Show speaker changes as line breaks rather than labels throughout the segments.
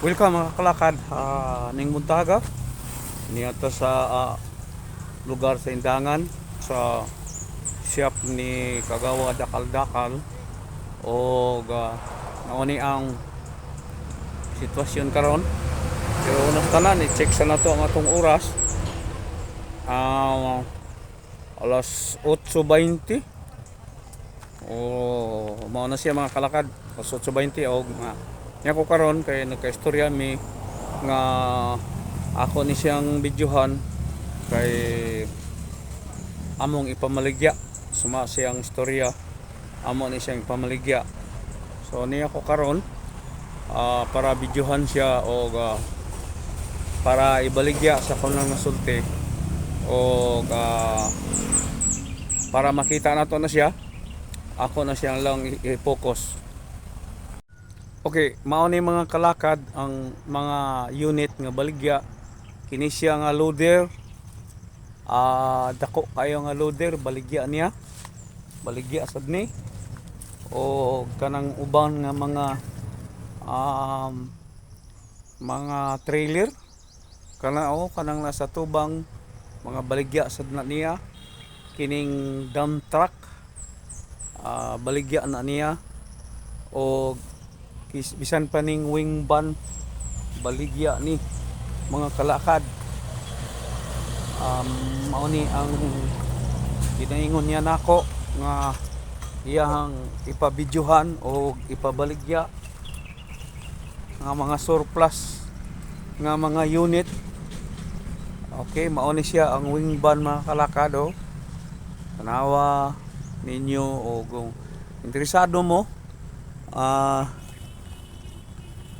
Welcome mga kalakad uh, ning Muntaga niya to sa ah, lugar sa Indangan sa shop ni Kagawa Dakal Dakal o uh, nauni ang sitwasyon karon. Pero unas tanan i-check sa nato ang atong oras. Ah, alas 8.20 o mao na siya mga kalakad. Alas 8.20 o mga Nya ko karon kay nagkaistorya mi nga ako ni siyang videohan kay among ipamaligya. Suma siyang istorya amo ni siyang ipamaligya. So niya ko karon ah, para videohan siya o ah, para ibaligya sa kanang nasulti o ah, para makita nato na siya ako na siyang lang i-focus Okay, mao ni mga kalakad ang mga unit nga baligya kini siya nga loader. Ah, dako kayo nga loader baligya niya. Baligya sad ni. O kanang uban nga mga um, mga trailer kana o kanang nasa tubang mga baligya sad na niya kining dump truck ah, baligya na niya o kis bisan pa ning wing ban baligya ni mga kalakad. Um, mao ni ang ginaingon niya nako nga iyang ipabidyohan o ipabaligya. Nga mga surplus nga mga unit. Okay mao ni siya ang wing ban mga kalakad oh. tanawa ninyo o kung interesado mo ah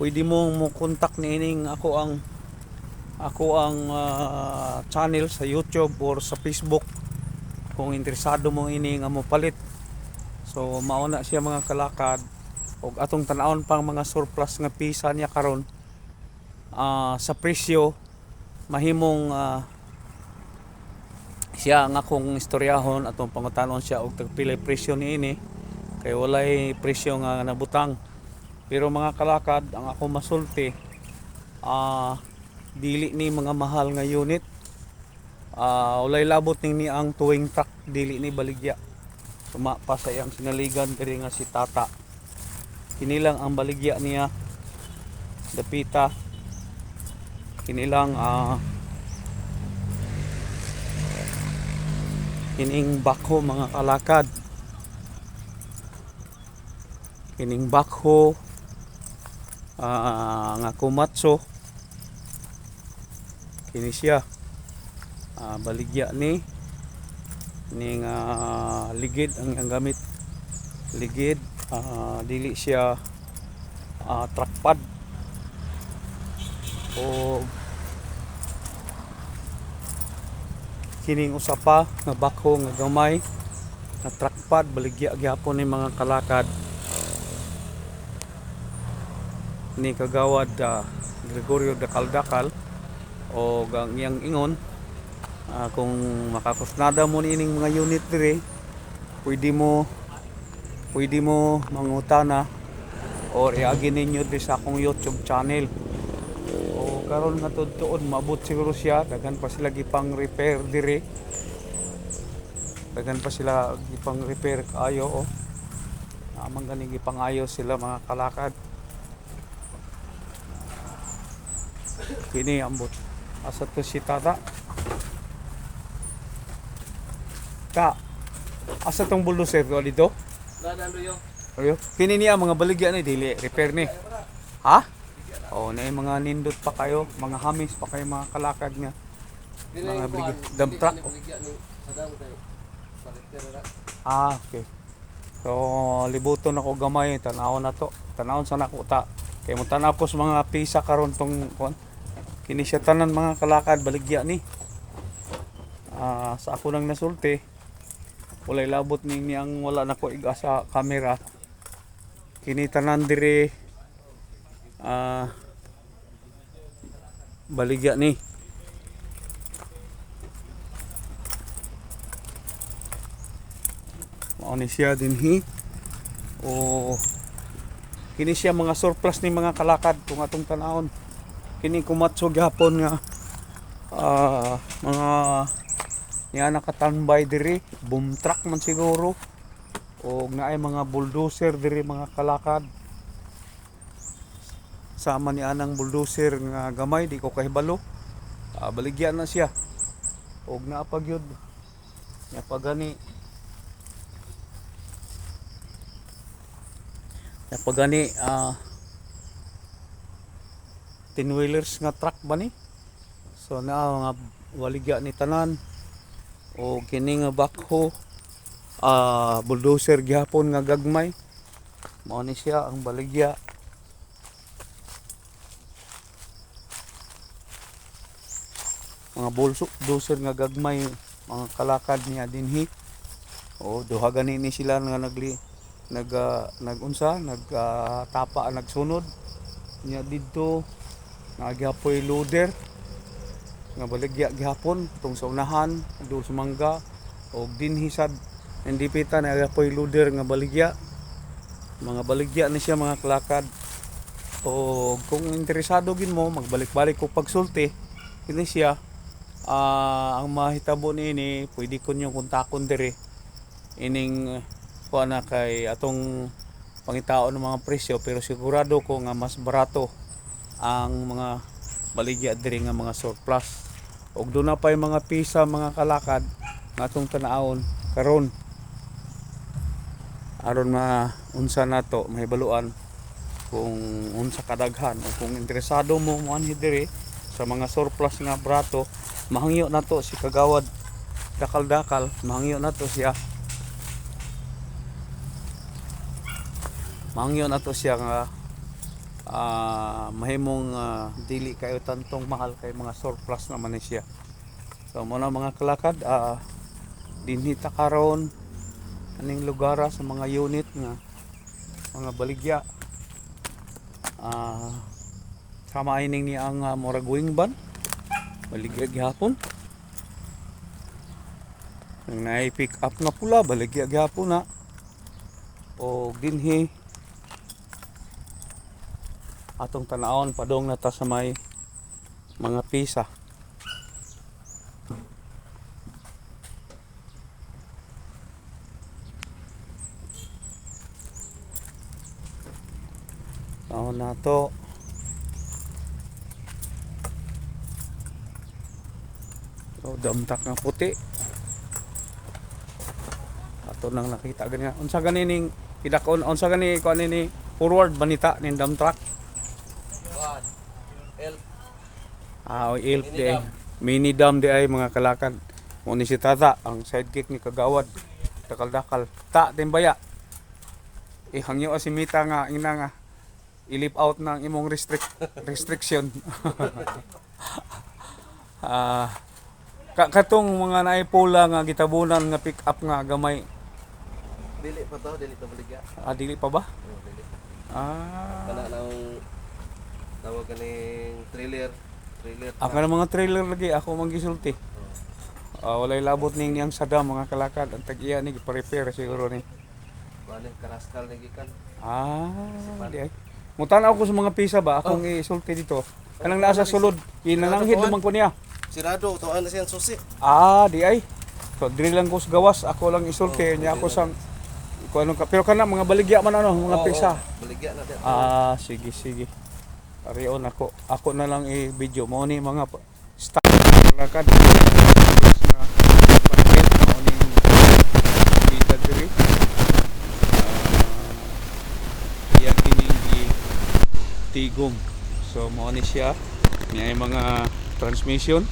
pwede mo mo contact ni ining. Ako ang ako ang ah, channel sa YouTube or sa Facebook. Kung interesado mo ini nga mo palit so mauna siya mga kalakad. Og atong tanawon pang mga surplus nga pisa niya karon ah, sa presyo mahimong ah, siya ang akong istoryahon atong pangutanon siya og tagpilay presyo ni ini kay walay presyo nga nabutang pero mga kalakad, ang ako masulti, ah dili ni mga mahal nga unit. Ah walay labot ni ang tuwing truck dili ni baligya. Suma pa sa iyang sinaligan diri nga si Tata. Kini lang ang baligya niya. Dapita. Kini lang ah kining bako mga kalakad. Kining bakho ah, nga kumatso. Kini siya. Ah, baligya ni. Ning ah, ligid ang, ang gamit. Ligid. Ah, dili siya ah, trackpad. O kining usapa nga bako nga gamay. Nga trackpad baligya gyapon ni mga kalakad ni kagawad ah, Gregorio de Caldakal o gang iyang ingon ah, kung makakusnada mo ni ining mga unit dire pwede mo pwede mo mangutana or iagi ninyo di sa akong YouTube channel. O karon nga tuod maabot siguro siya daghan pa sila gipang repair dire daghan pa sila gipang repair kaayo o amang gani gipang ayo sila mga kalakad kini ambot asa to si tata. Ka asa tong bulldozer ko dito ayo kini niya mga baligya ni? Dili repair ni. Ha? Oh na yung mga nindot pa kayo mga hamis pa kayo mga kalakad nga mga baligya dump truck. oh. ah okay so libuton ako gamay tanawon na to. Tanawon sa nako ta. Kay mo tanaw ko sa mga pisa karon tong kuan kini siya tanan mga kalakad baligya ni. Ah, sa ako nang nasulti walay labot ni niyang wala na ko iga sa camera. Kini tanan dire ah baligya ni. Mao ni siya dinhi. O kini siya mga surplus ni mga kalakad kung atong tanawon kini kumatso gihapon nga ah, mga niya nakatambay diri. Boom truck man siguro. O naay mga bulldozer diri mga kalakad. Sama ni anang bulldozer nga gamay di ko kahibalo. Ah, baligyan na siya. Og naapag yun nya pagani. Nya pagani ah 10 wheelers nga truck ba ni? So na mga waligya ni tanan. O kini nga backhoe ah bulldozer gihapon nga gagmay. Mao ni siya ang baligya. Mga bulso doser nga gagmay mga kalakad niya dinhi. O duha gani ni sila nga nagli nag ah, nagunsa? Nag ah, tapa nagsunod niya didto nagihapoy loader nga baligya gihapon tong sa unahan do sa mangga og dinhi sad hindi pita nagihapoy loader nga baligya mga baligya ni siya mga kalakad o kung interesado gin mo magbalik-balik ko pagsulti kini siya. Ah ang mahitabo ni pwede ko nyo kontakon dire ining kuha na kay atong pangitaon ng mga presyo pero sigurado ko nga mas barato ang mga baligya diri nga mga surplus. Ug doon na pa yung mga pisa mga kalakad nga atong tanaon karon. Aron ma unsa nato mahibaluan kung unsa kadaghan o kung interesado mo mo anhi diri sa mga surplus nga brato mahangyo na to si kagawad dakal-dakal mahangyo na to siya. Mahangyo na to siya nga ah, mahimong ah, dili kayo tantong mahal kay mga surplus naman ni siya. So muna mga kalakad ah, dinhita karon aning lugara sa mga unit nga mga baligya. Ah sama ining ni ang uh, murag wing ban. Baligya gihapon. Ang naay pick up na pula baligya gihapon na. O dinhi atong tanawon padong na ta sa may mga pisa Taon na to. So, damtak nga puti. Ato nang nakita ganyan. Unsa gani ning pidakon unsa gani ko ni forward banita ning dump. Ah, ilp
Mini
di
dam.
Mini dam di ay mga kalakad. Mo ni si Tata, ang sidekick ni Kagawad. Dakal-dakal. Ta, timbaya. Ihangyo si Mita nga ina nga ilip out ng imong restrict restriction. ah ka katong mga naipula nga gitabunan nga pick up nga gamay
Dili pa to, dili to baligya.
ah, dili pa ba?
Dili.
Ah.
Kana nang tawag kaning trailer. Trailer.
Ako na mga trailer lagi ako magisulti. Ah, walay labot ning niyang sadam mga kalakad ang tag-iya ni repair siguro ni.
Balik karaskal ni gikan.
Ah, di ay. Mutanaw ko sa mga pisa ba akong isulti dito. Kanang nasa sulod, inananghid naman ko niya.
Sirado to ano siyang susi.
Ah, di ay. So diri lang ko sa gawas, ako lang isulti
Oh,
niya ako sang ko ano ka pero kana mga baligya man ano, mga
Oo,
pisa.
oo. Baligya na din.
Ah, sige sige. Arion ako. Ako na lang i-video mo ni mga stock lakad na packet mo ni kita diri. Iya kining i- tigom. So mo ni siya. Niya mga transmission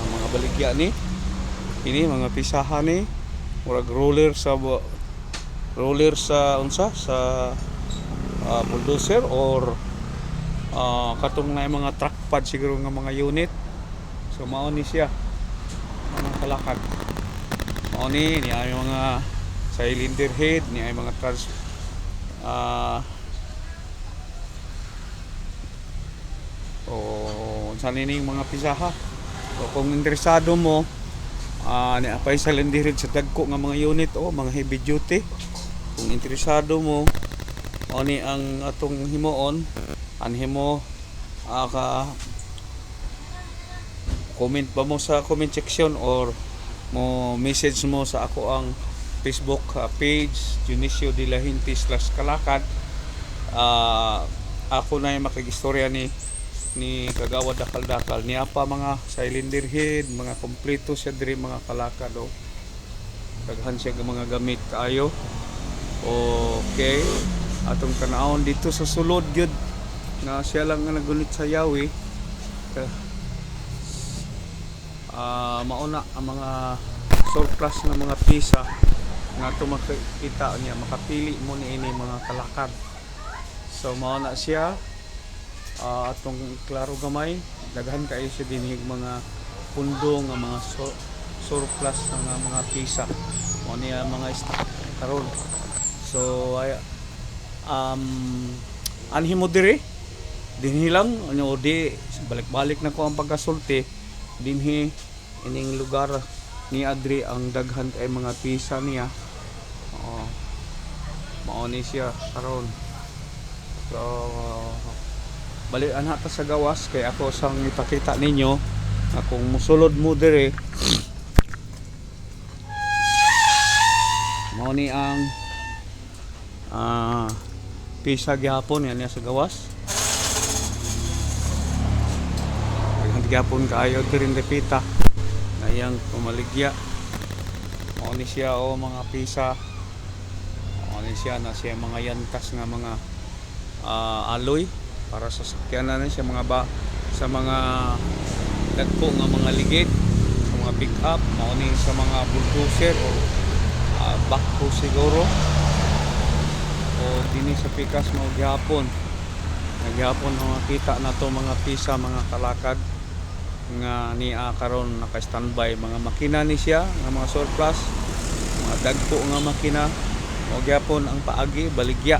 ang mga baligya ni ini mga pisahan ni murag roller sa roller sa unsa sa uh, bulldozer or uh, katong na mga truck pad siguro nga mga unit. So mao ni siya. Mga kalakad. Mao ni niya yung mga cylinder head niya yung mga trans uh, o saan ini yung mga pisaha? So kung interesado mo uh, ni apay cylinder head sa dagko nga mga unit o mga heavy duty. Kung interesado mo o ni ang atong himuon. An himo aka comment ba mo sa comment section or mo message mo sa ako ang Facebook uh, page Junicio de la Hinti slash Kalakad Ah, ako na yung makigistorya ni ni Kagawad Dakal Dakal niya pa mga cylinder head mga kompleto siya diri mga kalakad o daghan siya mga gamit. Kaayo okay atong kanahon dito sa sulod gyud na siya lang nga nagunit sa yawi. Ah mauna ang mga surplus ng mga pisa nga ito makita niya makapili mo ni ini mga kalakad. So mauna siya ah, atong klaro gamay. Daghan kayo siya dinhig mga pundo nga mga sur- surplus nga mga pisa. Mo niya mga stock karon. So ay um anhi mo dire dinhi lang. Ano di balik-balik na ko ang pagkasulti. Dinhi ining lugar ni Adri ang daghan kay mga pisa niya. Oo. Mao ni siya karon. So balik ana ta sa gawas kay ako sang ipakita ninyo akong musulod mo dire mao ni ang ah pisa gihapon yan niya sa gawas. Daghan gihapon kaayo dirin depita na iyang pumaligya. Mao ni siya o mga pisa. Mao siya na siya mga yantas nga mga ah, alloy para sa sakyanan na siya mga ba sa mga dagko nga mga ligid sa mga pick up. Mao sa mga bulldozer o uh, backhoe siguro sa pikas mo gihapon. Naghapon ang makita na to mga pisa mga kalakad nga ni karon naka standby mga makina ni siya nga mga surplus. Mga dagko nga makina. O gyapon ang paagi baligya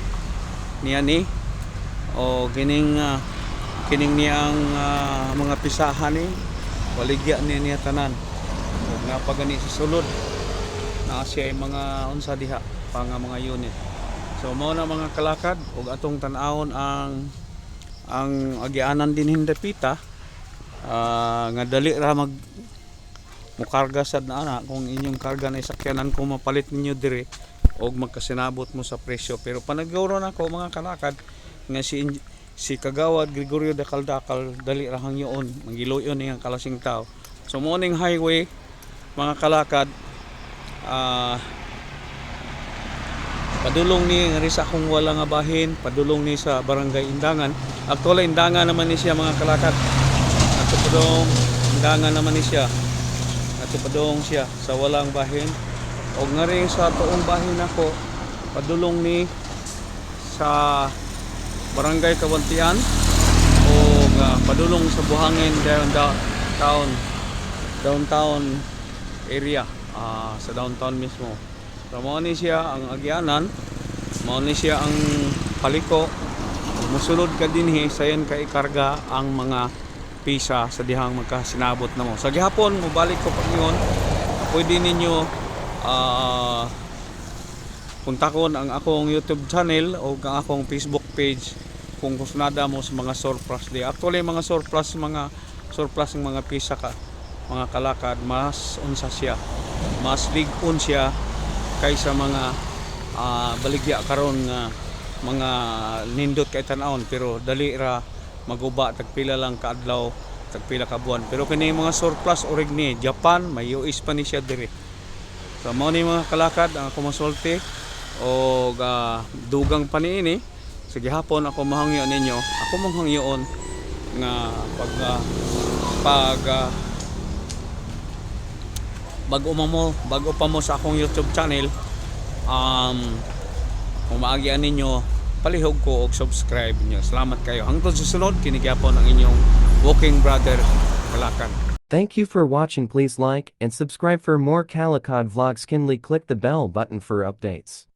niya ni. O kining ah, kining niyang ah, mga pisahan ni. Baligya ni niya tanan. O nga pa gani sa sulod. Na siya mga unsa diha pa nga mga unit so mao na mga kalakad ug atong tan-awon ang ang agianan din hindi pita. Ah, nga dali ra mag mukarga sad na ana. Kung inyong karga na isakyanan kung mapalit ninyo dire og magkasinabot mo sa presyo. Pero panagawro na ko mga kalakad nga si si Kagawad Gregorio de Caldakal dali ra hang yoon. Mangiloyon niyang kalasing tao. So mo ning highway mga kalakad ah padulong ni nga sa akong wala nga bahin. Padulong ni sa barangay Indangan. Actually Indangan naman ni siya mga kalakad ato padong Indangan naman ni siya. Ato padong siya sa walang bahin. O nga rin sa tuong bahin ako padulong ni sa barangay Kawantian. O nga padulong sa buhangin down downtown downtown area ah, sa downtown mismo so mao siya ang agyanan mao siya ang paliko. Musulod ka dinhi sayon ka ikarga ang mga pisa sa dihang magkasinabot na mo. Sa gihapon mobalik ko pag yun pwede ninyo ah kontakon ang akong YouTube channel o ang akong Facebook page kung gusto nada mo sa mga surplus di. Actually mga surplus mga surplus ng mga pisa ka mga kalakad mas unsa siya mas big un siya kaysa mga ah, baligya karon nga mga nindot kay tan-awon pero dali ra maguba tagpila lang kaadlaw tagpila ka buwan. Pero kini mga surplus orig ni Japan may US pa ni siya diri. So mao ni mga kalakad ang ako o dugang pa niini sige hapon ako mahangyo ninyo. Ako manghangyoon nga pag ah, pag ah, bago mo bago pa mo sa akong YouTube channel um kung maagian ninyo palihog ko og subscribe niyo. Salamat kayo. Hangtod sa sunod kinigyapon ang inyong walking brother Kalakan.
Thank you for watching. Please like and subscribe for more Calicod vlogs. Kindly click the bell button for updates.